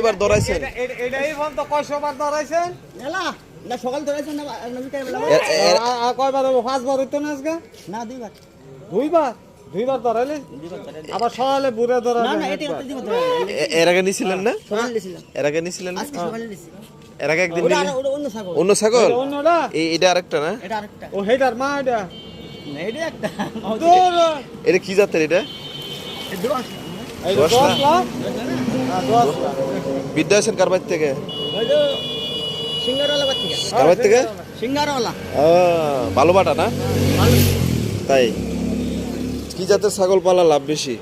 এবার ধরাইছেন। এটা- এটা- এটাই ফোন তো কয়শো বার ধরাইছেন? এলা না সকাল ধরেছেন না না বেলা কয়বার হব? পাঁচবার হইতো না আজকে? না দুইবার। দুইবার? দুইবার ধরাইলে? আবার সকালে বুড়ে না ধরাইলে। না ধরে এর আগে নিছিলেন না? এর আগে নিছিলেন না? আজকে সকালে দিছি এর আগে একদিন অন্য ছাগল। এটা অন্যটা? এই এটা আরেকটা না? এটা আরেকটা। ও হেটার মা এটা? না এটা একটা এটা কি জাতের এটা? না? হ্যাঁ, দশ লাখ বিদ্যা আছেন কারবার থেকে? কারবার থেকে। ভালো বাটা না? তাই। কি জাতের ছাগল পালা লাভ বেশি?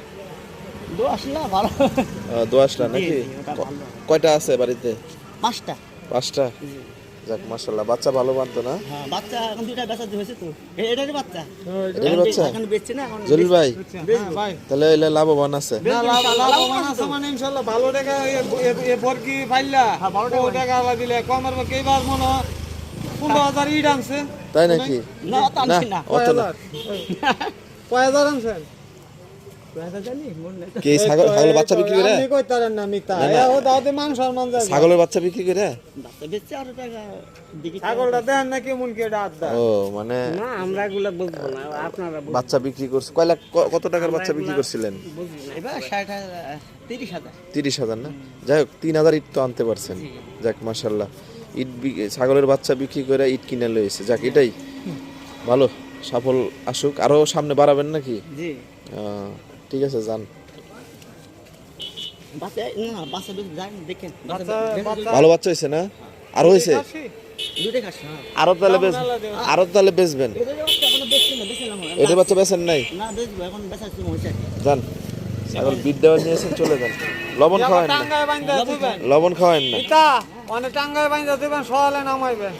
দোয়াশলা নাকি। কয়টা আছে বাড়িতে? পাঁচটা। পাঁচটা? যাক মাশাল্লাহ বাচ্চা ভালো বানতো না? হ্যাঁ বাচ্চা এখন দুইটা বেচা হয়েছে তো। এটারই বাচ্চা। এটারই বাচ্চা? এখন বেচছে না এখন জলিল ভাই হ্যাঁ, ভাই। তাহলে এলে লাভবান আছে। না, লাভ- লাভবান আছে। মানে ইনশাল্লাহ ভালো টাকা এ- বরকি পাইলা। হ্যাঁ, ভালো ও টাকা আলা দিলে কমের বা কেইবার মনে হয়? পনেরো হাজার ইট আনছে। তাই নাকি? না তা আনছি না অত না। কয় হাজার আনছেন বেচা জানি মনে নেই তো। কি ছাগল ছাগলের বাচ্চা বিক্রি করে? আপনি কইতারেন না না, না। ও দাওতে মাংস আর মান যায় ছাগলের বাচ্চা বিক্রি করে? বাচ্চা বেচছে আরও টাকা। ছাগলটা দেন না কেমন কি এটা আড্ডা ও মানে না আমরা এগুলো বুঝব না আপনারা বাচ্চা বিক্রি করছে। কয় লাখ কত টাকার বাচ্চা বিক্রি করছিলেন? বুঝব না। এবার ষাট হাজার তিরিশ হাজার। তিরিশ হাজার না? যাই হোক তিন হাজার ইট তো আনতে পারছেন। যাক মাসাল্লাহ ইট ছাগলের বাচ্চা বিক্রি করে ইট কিনে লয়েছে যাক এটাই। ভালো সফল আসুক। আরও সামনে বাড়াবেন নাকি? জি। আহ, ঠিক আছে যান। ভালো বাচ্চা হয়েছে না? আরও হয়েছে? হ্যাঁ। আরও তাহলে আরও তাহলে বেচবেন। এদের বাচ্চা এখনও বেচছি না বেচলাম এটার বাচ্চা বেচেন নাই? যান। ছাগল বিট দেওয়া নিয়েছেন চলে যান। লবণ খাওয়ান না। টাঙ্গায় বাইন্দা দিবেন লবণ খাওয়ান না। অনেক টাঙ্গায় বাইন্দা দিবেন সকালে নামাইবেন।